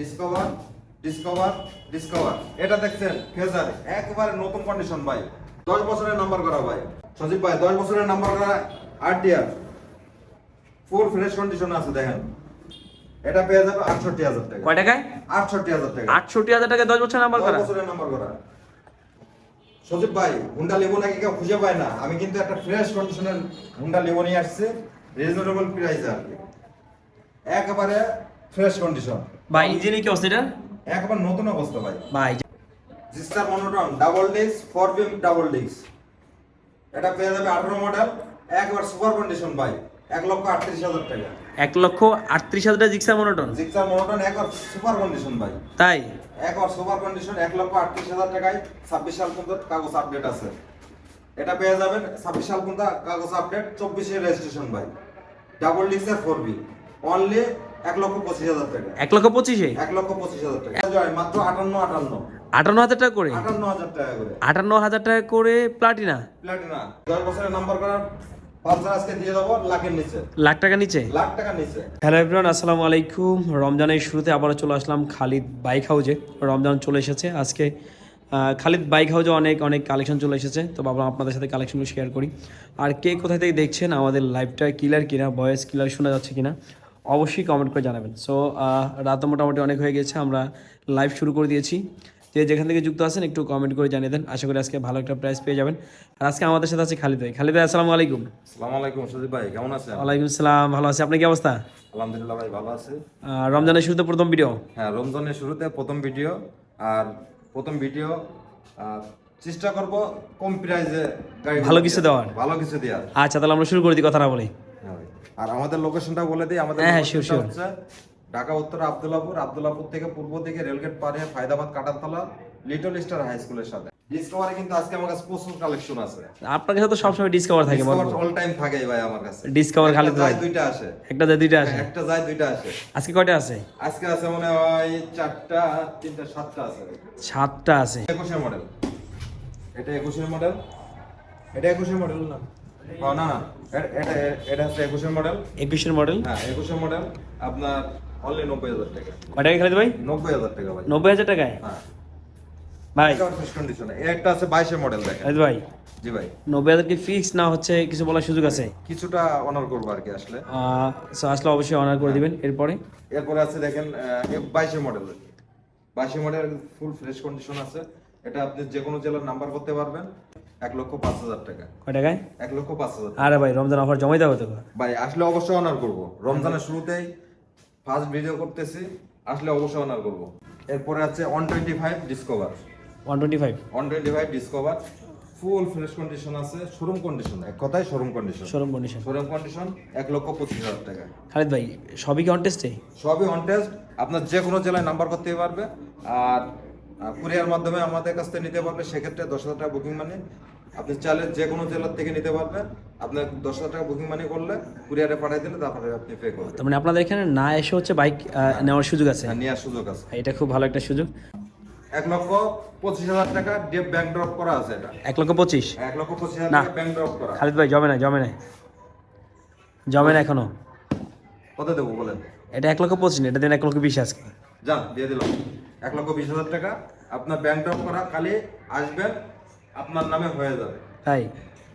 Discover discover discover এটা দেখছেন phasor. একবারে নতুন কন্ডিশন ভাই। দশ বছরের নাম্বার করা ভাই। সজীব ভাই দশ বছরের নাম্বার করা আট ইয়ার ফুল ফ্রেশ কন্ডিশন আছে দেখেন। এটা পেয়ে যাবে আটষট্টি হাজার টাকা। কয় টাকায়? আটষট্টি হাজার টাকা। আটষট্টি হাজার টাকা দশ বছর নাম্বার করা? বছরের নাম্বার করা। সজীব ভাই হুন্ডা লেবু নাকি কেউ খুঁজে পায় না? আমি কিন্তু একটা ফ্রেশ কন্ডিশনের হুন্ডা লেবু নিয়ে আসছি। রিজনেবল প্রাইসে আর একেবারে ফ্রেশ কন্ডিশন ভাই ইঞ্জিনে কি অবস্থা এটা? একবার নতুন অবস্থা ভাই। ভাই জিস্টার monotone double disc four beam double disc এটা পেয়ে যাবে আঠারো মডেল একবার সুপার কন্ডিশন ভাই এক লক্ষ আটত্রিশ হাজার টাকা। এক লক্ষ আটত্রিশ হাজার টাকা জিক্সার মনোটন জিক্সার মনোটন একবার সুপার কন্ডিশন ভাই। তাই? একবার সুপার কন্ডিশন এক লক্ষ আটত্রিশ হাজার টাকায় ছাব্বিশ সাল পর্যন্ত কাগজ আপডেট আছে। এটা পেয়ে যাবেন ছাব্বিশ সাল পর্যন্ত কাগজ আপডেট চব্বিশে রেজিস্ট্রেশন ভাই। ডাবল ডিস্কের ফোর বি অনলি এক লক্ষ পঁচিশ হাজার টাকা। এক লক্ষ পঁচিশে? এক লক্ষ পঁচিশ হাজার টাকা। জয়, মাত্র আটান্ন আটান্ন। আটান্ন হাজার টাকা করে? আটান্ন হাজার টাকা করে। আটান্ন হাজার টাকা করে প্লাটিনা? দশ বছরের নাম্বার করার লাখ টাকা নিচে? হ্যালো এভরিওয়ান আসসালামু আলাইকুম। রমজানের শুরুতে আবারও চলে আসলাম খালিদ বাইক হাউজে রমজান চলে এসেছে। আজকে খালিদ বাইক হাউজে অনেক অনেক কালেকশন চলে এসেছে। তো বাবা আপনাদের সাথে কালেকশনগুলো শেয়ার করি। আর কে কোথায় থেকে দেখছেন আমাদের লাইভটা ক্লিয়ার কিনা ভয়েস ক্লিয়ার শোনা যাচ্ছে কিনা? অবশ্যই কমেন্ট করে জানাবেন। সো রাত মোটামুটি অনেক হয়ে গেছে আমরা লাইভ শুরু করে দিয়েছি। যে যেখান থেকে যুক্ত আছেন একটু কমেন্ট করে জানিয়ে দেন। আশা করি আজকে ভালো একটা প্রাইস পেয়ে যাবেন। আর আজকে আমাদের সাথে আছে খালিদ। ভাই খালিদ ভাই আসসালামু আলাইকুম। আসসালামু আলাইকুম সজীব ভাই কেমন আছেন? ওয়ালাইকুম আসসালাম ভালো আছি। আপনি কি অবস্থা? আলহামদুলিল্লাহ ভাই ভালো আছে। রমজানের শুরুতে প্রথম ভিডিও হ্যাঁ রমজানের শুরুতে প্রথম ভিডিও আর প্রথম ভিডিও চেষ্টা করব কম প্রাইসে ভালো কিছু দেওয়ার। ভালো কিছু দেওয়ার। আচ্ছা তাহলে আমরা শুরু করে দিই কথা না বলে। আর আমাদের লোকেশনটা বলে দিই আমাদের হ্যাঁ, হ্যাঁ, ঢাকা উত্তর আব্দুল্লাপুর আব্দুল্লাপুর থেকে পূর্ব দিকে রেলগেট পার হয়ে Faydabad Katartala little star high স্কুলের সাথে। ডিসকভারে কিন্তু আজকে আমার কাছে প্রচুর কালেকশন আছে। আপনার কাছে তো সবসময় ডিসকাভার থাকে অল টাইম থাকে ভাই আমার কাছে। ডিসকাভার খালি যায়, দুইটা আসে। একটা যে দুইটা আছে একটা যায় দুইটা আসে। আজকে কয়টা আছে? আজকে আছে মনে হয় চারটা তিনটা সাতটা আছে। সাতটা আছে। একুশের মডেল এটা একুশের মডেল এটা একুশের মডেল না। না না এটা এটা হচ্ছে একুশের মডেল। একুশের মডেল? হ্যাঁ একুশের মডেল আপনার অনলি নব্বই হাজার টাকা। কয় টাকা খালিদ ভাই? নব্বই হাজার টাকা ভাই। নব্বই হাজার টাকায়? হ্যাঁ। ভাই। কন্ডিশন একটা আছে বাইশের মডেল দেখেন। ভাই। জি ভাই। নব্বই হাজার কি ফিক্স না হচ্ছে কিছু বলার সুযোগ আছে? কিছুটা অনার করব আর কি আসলে। আসলে অবশ্যই অনার করে দিবেন এরপরে? এরপরে আছে দেখেন বাইশের মডেল বাইশের মডেল ফুল ফ্রেশ কন্ডিশন আছে। এটা আপনি যে কোনো জেলার নাম্বার করতে পারবেন। এক লক্ষ পাঁচ হাজার টাকা। কয় টাকায়? এক লক্ষ পাঁচ হাজার আরে ভাই রমজান অফার জমাই দেওয়া তো। ভাই আসলে অবশ্যই অনার করব। রমজানের শুরুতেই ফার্স্ট ভিডিও করতেছি আসলে অবশ্যই অনার করব। এরপরে আছে one twenty five Discover one twenty five one twenty five Discover full fresh condition আছে শোরুম কন্ডিশন এক কথায় showroom condition showroom condition showroom condition এক লক্ষ পঁচিশ হাজার টাকা। খালিদ ভাই সবই কি অন টেস্টে সবই অন টেস্ট আপনার যে কোনো জেলায় নাম্বার করতে পারবে। আর কুরিয়ার মাধ্যমে আমাদের কাছ থেকে নিতে পারবে সেক্ষেত্রে দশ হাজার টাকা বুকিং মানি আপনি চাইলে যে কোনো জেলার থেকে নিতে পারবেন। আপনার দশ হাজার টাকা বুকিং মানি করলে কুরিয়ারে পাঠিয়ে দিলে তারপরে আপনি পে করবেন। তার মানে আপনাদের এখানে না এসে হচ্ছে বাইক নেওয়ার সুযোগ আছে? হ্যাঁ, নেওয়ার সুযোগ আছে। এটা খুব ভালো একটা সুযোগ। এক লক্ষ পঁচিশ হাজার টাকা ডিপ ব্যাংক ড্রপ করা আছে এটা। এক লক্ষ পঁচিশ? এক লক্ষ পঁচিশ হাজার। টাকা ব্যাংক ড্রপ করা। খালিদ ভাই জমে না জমে না জমে না এখনও। কত দেবো বলেন? এটা এক লক্ষ পঁচিশ এটা দেন এক লক্ষ বিশ আজকে। যান দিয়ে দিলাম। এক লক্ষ বিশ হাজার টাকা। আপনার ব্যাংক ড্রপ করা খালি আসবেন আপনার নামে হয়ে যাবে। তাই?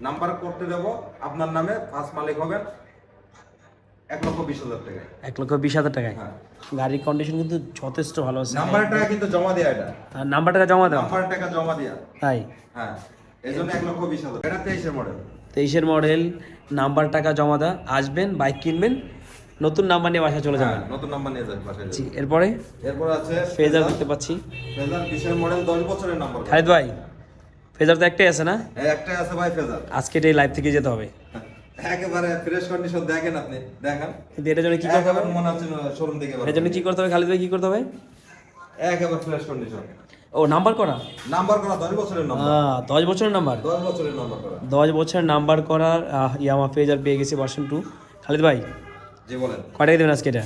নাম্বার করতে দেবো আপনার নামে ফার্স্ট মালিক হবেন এক লক্ষ বিশ হাজার টাকা এক লক্ষ বিশ হাজার টাকায়? হ্যাঁ। গাড়ির কন্ডিশন কিন্তু যথেষ্ট ভালো আছে। নাম্বার টাকা কিন্তু জমা দেয়া এটা। নাম্বার টাকা জমা দাও। নাম্বার টাকা জমা দেয়া। তাই? হ্যাঁ। এই জন্য এক লক্ষ বিশ হাজার। এটা তেইশের মডেল তেইশের মডেল নাম্বার টাকা জমা দাও। আসবেন বাইক কিনবেন নতুন নাম্বার নিয়ে বাসা চলে যাবেন। নতুন নাম্বার নিয়ে যাবেন বাসায় জি এরপরে? এরপর আছে ফেজার দেখতে পাচ্ছি। ফেজার বিশের মডেল দশ বছরের নাম্বার। খালিদ ভাই ফেজার তো একটাই আছে না? একটাই আছে ভাই ফেজার আজকে এটাই লাইভ থেকে যেতে হবে। একেবারে ফ্রেশ কন্ডিশন দেখেন আপনি দেখেন। কিন্তু এটার জন্য কি করতে হবে? মনে হচ্ছে শোরুম থেকে এটার জন্য কি করতে হবে? খালিদ ভাই কি করতে হবে? একেবারে ফ্রেশ কন্ডিশন ও নাম্বার করা? নাম্বার করা দশ বছরের নাম্বার। আহ, দশ বছরের নাম্বার? দশ বছরের নাম্বার করা। দশ বছরের নাম্বার করার ইয়ামা ফেজার পেয়ে গেছি ভার্সন টু খালিদ ভাই জি বলেন। কয় টাকা দেবেন আজকে এটা?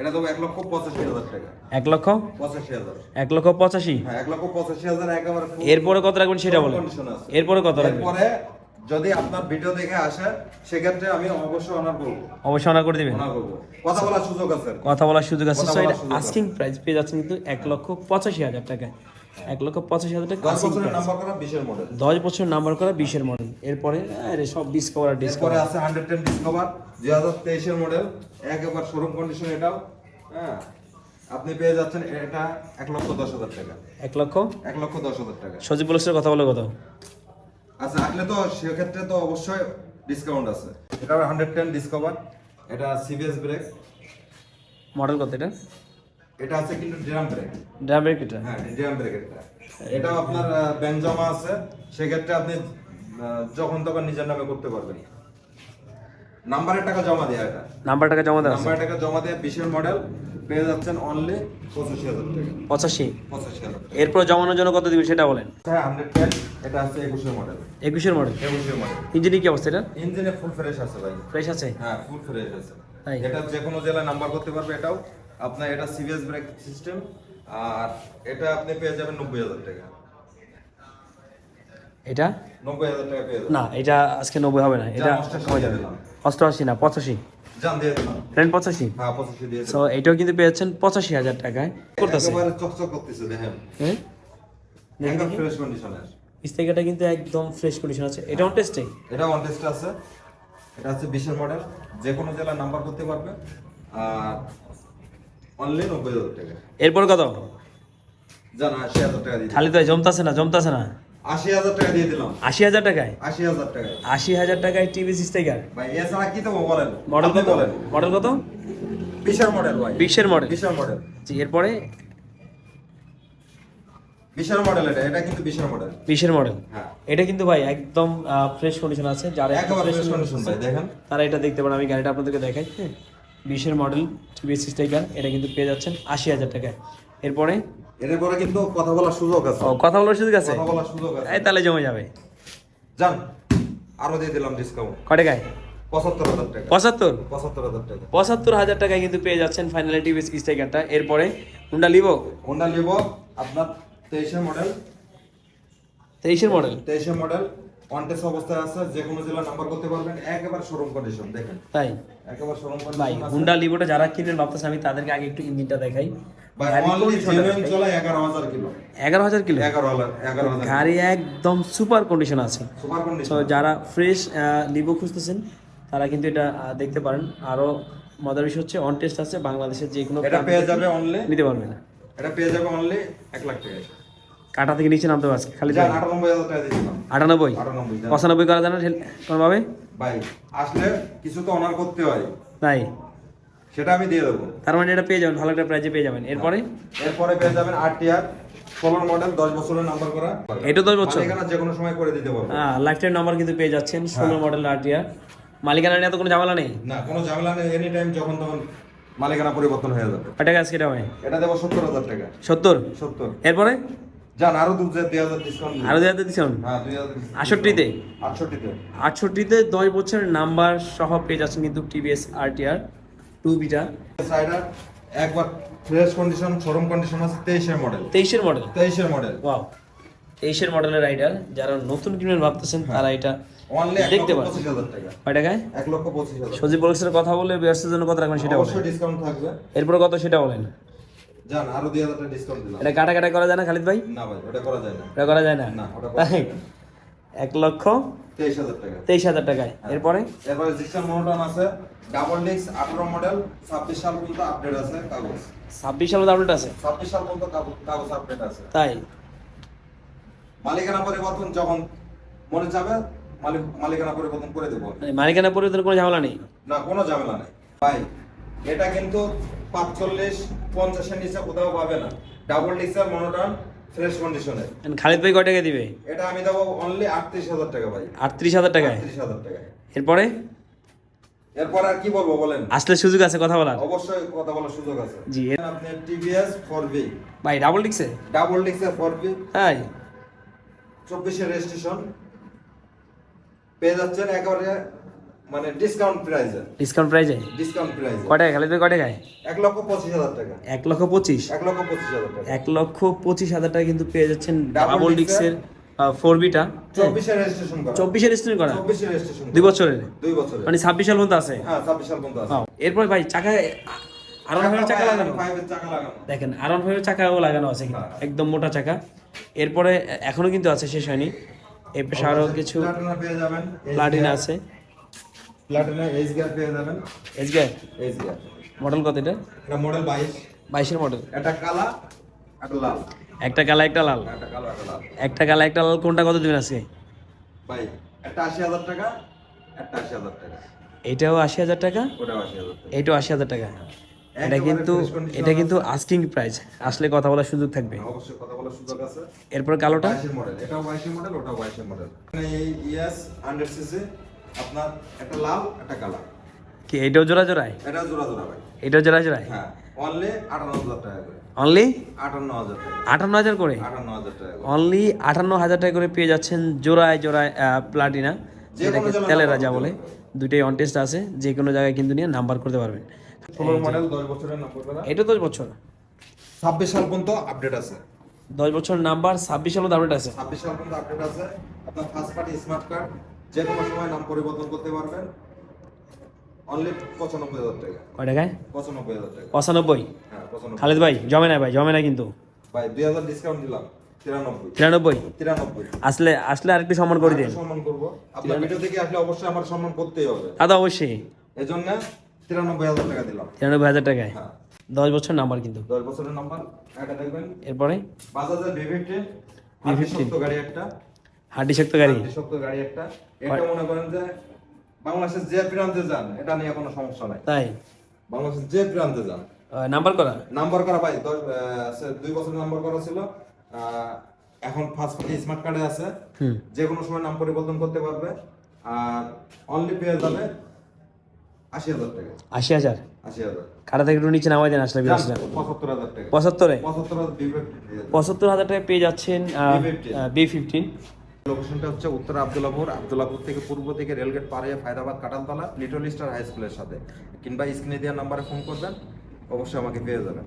এটা দেবো এক লক্ষ পঁচাশি হাজার টাকা। এক লক্ষ? পঁচাশি হাজার। এক লক্ষ পঁচাশি? হ্যাঁ এক লক্ষ পঁচাশি হাজার একেবারে এরপরে কত রাখবেন সেটা বলেন। এরপরে কত রাখবেন? এরপরে যদি আপনার ভিডিও দেখে আসে সেক্ষেত্রে আমি অবশ্যই অনার করব। অবশ্যই অনার করে দিবেন। কথা বলার সুযোগ আছে কথা বলার সুযোগ আছে। আস্কিং প্রাইস পেয়ে যাচ্ছেন কিন্তু এক লক্ষ পঁচাশি হাজার টাকায়। এক লক্ষ পঁচাশি হাজার টাকা দশ বছর নাম্বার করা বিশের মডেল এরপরে সব বিশ কভার এরপরে ডিসকাউন্ট আছে হান্ড্রেড টেন ডিসকভার দুই হাজার তেইশের মডেল একেবারে শোরুম কন্ডিশন এটাও হ্যাঁ। আপনি পেয়ে যাচ্ছেন এটা এক লক্ষ দশ হাজার টাকা। এক লক্ষ? এক লক্ষ দশ হাজার টাকা। সজীব বলেছে কথা বলে কত? আচ্ছা আসলে তো সেক্ষেত্রে তো অবশ্যই ডিসকাউন্ট আছে। এটা হান্ড্রেড টেন ডিসকভার এটা সিবিএস ব্রেক মডেল কত এটা? এটা আছে কিন্তু ড্রাম ব্রেক ড্রাইভার কিটা হ্যাঁ ড্রাম ব্রেক এটা। এটাও আপনার ব্যাংক জমা আছে সেক্ষেত্রে আপনি যখন তখন নিজের নামে করতে পারবেন। নাম্বারের টাকা জমা দেয়া এটা। নাম্বার টাকা জমা দেওয়া আছে? নাম্বারের টাকা জমা দিয়ে বিশের মডেল পেয়ে যাচ্ছেন অনলি পঁচাশি হাজার টাকা। পঁচাশি? পঁচাশি হাজার এরপর জমানোর জন্য কত দিবেন সেটা বলেন। হ্যাঁ হান্ড্রেড টেন এটা আছে একুশের মডেল একুশের মডেল একুশের মডেল ইঞ্জিনের কি অবস্থা এটা? ইঞ্জিনে ফুল ফ্রেশ আছে ভাই। ফ্রেশ আছে? হ্যাঁ ফুল ফ্রেশ আছে? এটা যে কোনো জেলায় নাম্বার করতে পারবে এটাও। আপনার এটা সিবিএস ব্রেক সিস্টেম আর এটা আপনি পেয়ে যাবেন নব্বই হাজার টাকা। এটা? নব্বই হাজার টাকা পেয়ে যাবেন। না এটা আজকে নব্বই হবে না এটা কমে যাবে। অষ্টআশি না পঁচাশি? জান দিয়ে দিলাম। ট্রেন পঁচাশি? হ্যাঁ পঁচাশি দিয়ে সো এটাও কিন্তু পেয়েছেন পঁচাশি হাজার টাকায়। করতেছে? একেবারে চকচক করতেছে দেখেন। হ্যাঁ একদম ফ্রেশ কন্ডিশনের স্টিকারটা কিন্তু একদম ফ্রেশ কন্ডিশন আছে। এটা অন টেস্টে এটা ওয়ান টেস্ট আছে। এটা হচ্ছে বিশের মডেল যে কোনো জেলায় নাম্বার করতে পারবে। আর অনলি নব্বই হাজার টাকা। এরপর কত? জান আশি হাজার টাকা দিয়ে খালি তো জমতাছে না জমতাছে না। আশি হাজার টাকা দিয়ে দিলাম। আশি হাজার টাকায়? আশি হাজার টাকা আশি হাজার টাকায় টিভি স্টিকার ভাই এছাড়া কি দেবো বলেন? মডেল কত? বলেন। মডেল কত? বিশাল মডেল ভাই। বিশের মডেল বিশাল মডেল জি এরপরে? মডেল এটা এটা কিন্তু বিশাল মডেল বিশের মডেল হ্যাঁ। এটা কিন্তু ভাই একদম ফ্রেশ কন্ডিশন আছে। যারা একটু একেবারে ফ্রেশ কন্ডিশন ভাই দেখেন। তারা এটা দেখতে পারেন আমি গাড়িটা আপনাদেরকে দেখাই হ্যাঁ। বিশের মডেল টিভিএস স্টিকার এটা কিন্তু পেয়ে যাচ্ছেন আশি হাজার টাকায়। এরপরে? এরপরে কিন্তু কথা বলার সুযোগ আছে। ও কথা বলার সুযোগ আছে? কথা বলার সুযোগ আছে। এই তাহলে জমে যাবে। যান আরও দিয়ে দিলাম ডিসকাউন্ট কয় টাকায় পঁচাত্তর হাজার টাকা। পঁচাত্তর? পঁচাত্তর হাজার টাকা। পঁচাত্তর হাজার টাকায় কিন্তু পেয়ে যাচ্ছেন ফাইনালি টিভিএস এরপরে হুন্ডা হোন্ডা আপনার তেইশের মডেল তেইশের মডেল তেইশের মডেল অবস্থায় আছে যে কোনো জেলা নাম্বার করতে পারবেন। একেবারে শোরুম কন্ডিশন দেখেন। তাই? একেবারে শোরুম ভাই হুন্ডা লিভোটা যারা কিনবেন ভাবতেছে আমি তাদেরকে আগে একটু ইঞ্জিনটা দেখাই। ভাই অনলি জেনুইন চলে কিলো। কিলো? গাড়ি একদম সুপার কন্ডিশন আছে। সুপার কন্ডিশন যারা ফ্রেশ লিভো খুঁজতেছেন তারা কিন্তু এটা দেখতে পারেন। আরও মজার বিষয় হচ্ছে অন টেস্ট আছে বাংলাদেশের যে কোনো এটা পেয়ে যাবে অনলি নিতে পারবেন এটা পেয়ে যাবে অনলি এক লাখ টাকা। কাটা থেকে নিচে নামতে পারছে খালি আটানব্বই। পঁচানব্বই করা যায় না কোনোভাবে ভাই আসলে কিছু তো অনার করতে হয়। তাই? সেটা আমি দিয়ে দেবো। তার মানে এটা পেয়ে যাবেন ভালো একটা প্রাইজে পেয়ে যাবেন। এরপরে? এরপরে পেয়ে যাবেন আট টিয়ার ষোলোর মডেল দশ বছরের নাম্বার করা। এটা দশ বছর? এখানে যে কোনো সময় করে দিতে পারব। হ্যাঁ লাইফ টাইম নাম্বার কিন্তু পেয়ে যাচ্ছেন ষোলো মডেল আরটিআর মালিকানা নিয়ে তো কোনো ঝামেলা নেই? না কোনো ঝামেলা নেই। এনি টাইম যখন তখন মালিকানা পরিবর্তন হয়ে যাবে। টাকা আজকে এটা হয় এটা দেবো সত্তর হাজার টাকা। সত্তর? সত্তর। এরপরে? যান আরও দু হাজার ডিসকাউন্ট আরও দেওয়া দিচ্ছেন হ্যাঁ দুই হাজার discount। আটষট্টিতে? আটষট্টিতে। আটষট্টিতে দশ বছরের নাম্বার সহ পেয়ে যাচ্ছেন কিন্তু TVS RTR two beta rider একবার ফ্রেশ কন্ডিশন শোরুম কন্ডিশন আছে তেইশের মডেল তেইশের মডেল তেইশের মডেল ওয়াও তেইশের মডেলের রাইডার যারা নতুন কিনবেন ভাবতেছেন তারা এটা দেখতে লক্ষ পারেন পঁচিশ হাজার টাকা। কয় টাকায়? এক লক্ষ পঁচিশ হাজার। সজীব বলসের কথা বলে ব্যবসার জন্য কত রাখবেন সেটা অবশ্যই ডিসকাউন্ট থাকবে। এরপরে কত সেটা বলেন? যান আরও দুই হাজার টাকা ডিসকাউন্ট দিলাম। এটা কাটা কাটা করা যায় না খালিদ ভাই? না ভাই ওটা করা যায় না। এটা করা যায় না? না, ওটা করা তাই? এক লক্ষ তেইশ হাজার টাকা। তেইশ হাজার টাকায়। এরপরে? এরপরে জিক্সার মনোটন আছে। ডাবল ডিস্ক আঠারো মডেল ছাব্বিশ সাল পর্যন্ত আপডেট আছে কাগজ। ছাব্বিশ আপডেট আছে? ছাব্বিশ সাল পর্যন্ত কাগজ- আপডেট আছে। তাই? মালিকানা পরিবর্তন যখন মনে যাবে মালিক মালিকানা পরিবর্তন করে দেবো। মালিকানা পরিবর্তনের কোনো ঝামেলা নেই? না কোনো ঝামেলা নেই। ভাই এটা কিন্তু পাঁচচল্লিশ পঞ্চাশের নিচে কোথাও পাবে না। ডাবল ডিক্সার মনোটন ফ্রেশ কন্ডিশনে খালিদ ভাই কয় টাকা দিবে? এটা আমি দেবো অনলি আটত্রিশ হাজার টাকা ভাই। আটত্রিশ হাজার টাকায়? আটত্রিশ হাজার টাকা এরপরে? এরপর আর কি বলব বলেন? আসলে সুযোগ আছে কথা বলার। অবশ্যই কথা বলার সুযোগ আছে। জি এর- আপনি টিভিএস ফোর বি ভাই ডাবল ডিক্সে ডাবল ডিক্সের ফোর বি তাই চব্বিশের রেজিস্ট্রেশন পেয়ে যাচ্ছেন একেবারে মানে ডিসকাউন্ট প্রাইসে ডিসকাউন্ট প্রাইজে ডিসকাউন্ট প্রাইসে কয় টাকা খালিদ ভাই টাকায় এক লক্ষ হাজার টাকা। লক্ষ হাজার টাকা। এক লক্ষ পঁচিশ হাজার টাকা কিন্তু পেয়ে যাচ্ছেন Double ডাবল ডিক্সের ফোর বিটা চব্বিশের রেজিস্ট্রেশন করা। রেজিস্ট্রেশন দুই বছরের? দুই বছরের। মানে ছাব্বিশ সাল পর্যন্ত আছে? হ্যাঁ ছাব্বিশ সাল পর্যন্ত আছে। এরপর ভাই চাকা লাগানো? ফাইভের চাকা লাগানো। দেখেন ফাইভের চাকাও লাগানো আছে একদম মোটা চাকা। এরপরে এখনও কিন্তু আছে শেষ হয়নি। এর পাশে আরও কিছু প্লাটিনা আছে। প্লাটিনা এইচ গিয়ার পেয়ে যাবেন। এসগে এইচ গিয়ার মডেল কত এটা? এটা মডেল বাইশ। বাইশের মডেল। এটা কালা একটা লাল। একটা কালা একটা লাল? একটা কালো একটা লাল। একটা কালা একটা লাল কোনটা কত দিবেন আজকে? ভাই একটা আশি হাজার টাকা একটা আশি হাজার টাকা। এটাও ওটাও এটাও এটা কিন্তু এটা কিন্তু আস্কিং প্রাইস আসলে কথা বলার সুযোগ থাকবে। অবশ্যই কথা বলার সুযোগ আছে। এরপর কালোটা? মডেল। এটাও বাইশের মডেল ওটাও বাইশের মডেল। এই ইয়াস হান্ড্রেড সিসি আপনার একটা লাল একটা কালা। কি এটাও জোড়া জোড়ায় এটা জোড়া জোড়া ভাই। এটাও জোড়া জোড়ায় হ্যাঁ অনলি আটান্ন হাজার টাকা করে। অনলি আটান্ন হাজার টাকা আটান্ন হাজার করে? আটান্ন হাজার টাকা অনলি আটান্ন হাজার টাকা করে পেয়ে যাচ্ছেন জোড়ায় জোড়ায় প্লাটিনা যেটাকে তেলের রাজা বলে। দুইটাই অন টেস্ট আছে যে কোনো জায়গায় কিন্তু নিয়ে নাম্বার করতে পারবেন। ষোলো মডেল দশ বছরের নম্বর করা? এটা দশ বছর। ছাব্বিশ সাল পর্যন্ত আপডেট আছে। দশ বছর নাম্বার ছাব্বিশ সাল আপডেট আছে। ছাব্বিশ সাল পর্যন্ত আপডেট আছে। আপনার ফার্স্ট পার্টি স্মার্ট কার্ড যে কোনো সময় নাম পরিবর্তন করতে পারবেন। অনলি পঁচানব্বই হাজার টাকা। কয় টাকায়? পঁচানব্বই হাজার টাকা। পঁচানব্বই? হ্যাঁ পঁচানব্বই। খালেদ ভাই জমে না ভাই জমে না কিন্তু। ভাই দুই হাজার ডিসকাউন্ট দিলাম তিরানব্বই। তিরানব্বই? আসলে আসলে আরেকটু সম্মান করে দিন। সম্মান করব। আপনার ভিডিও থেকে আসলে অবশ্যই আমার সম্মান করতেই হবে। তো অবশ্যই। এই জন্য তিরানব্বই হাজার টাকা দিলাম। তিরানব্বই হাজার টাকায়? হ্যাঁ। দশ বছর নাম্বার কিন্তু। দশ বছরের নাম্বার। এটা দেখবেন। এরপরে? ফিফটিন V15 শক্ত গাড়ি একটা। হাড্ডি শক্ত গাড়ি শক্ত গাড়ি একটা। এটা মনে করেন যে বাংলাদেশের যে প্রান্তে যান এটা নিয়ে কোনো সমস্যা নাই। তাই? বাংলাদেশের যে প্রান্তে যান। নাম্বার করা? নাম্বার করা ভাই দুই বছর নাম্বার করা ছিল। এখন ফার্স্ট পার্টি স্মার্ট কার্ডে আছে। যে কোনো সময় নাম পরিবর্তন করতে পারবে। আর অনলি পেয়ে যাবে আশি হাজার টাকা। আশি হাজার? আশি হাজার। কাটা থেকে একটু নিচে নামাই দেন আসলে পঁচাত্তর হাজার টাকা। পঁচাত্তরে? পঁচাত্তর হাজার পঁচাত্তর হাজার টাকায় পেয়ে যাচ্ছেন বি ফিফটিন লোকেশনটা হচ্ছে উত্তর আবদুল্লাপুর আবদুল্লাপুর থেকে পূর্ব থেকে রেলগেট পার হয়ে Faydabad Katalatala little star high স্কুলের সাথে। কিংবা স্ক্রিনে দেওয়ার নাম্বারে ফোন করবেন, অবশ্যই আমাকে পেয়ে যাবেন।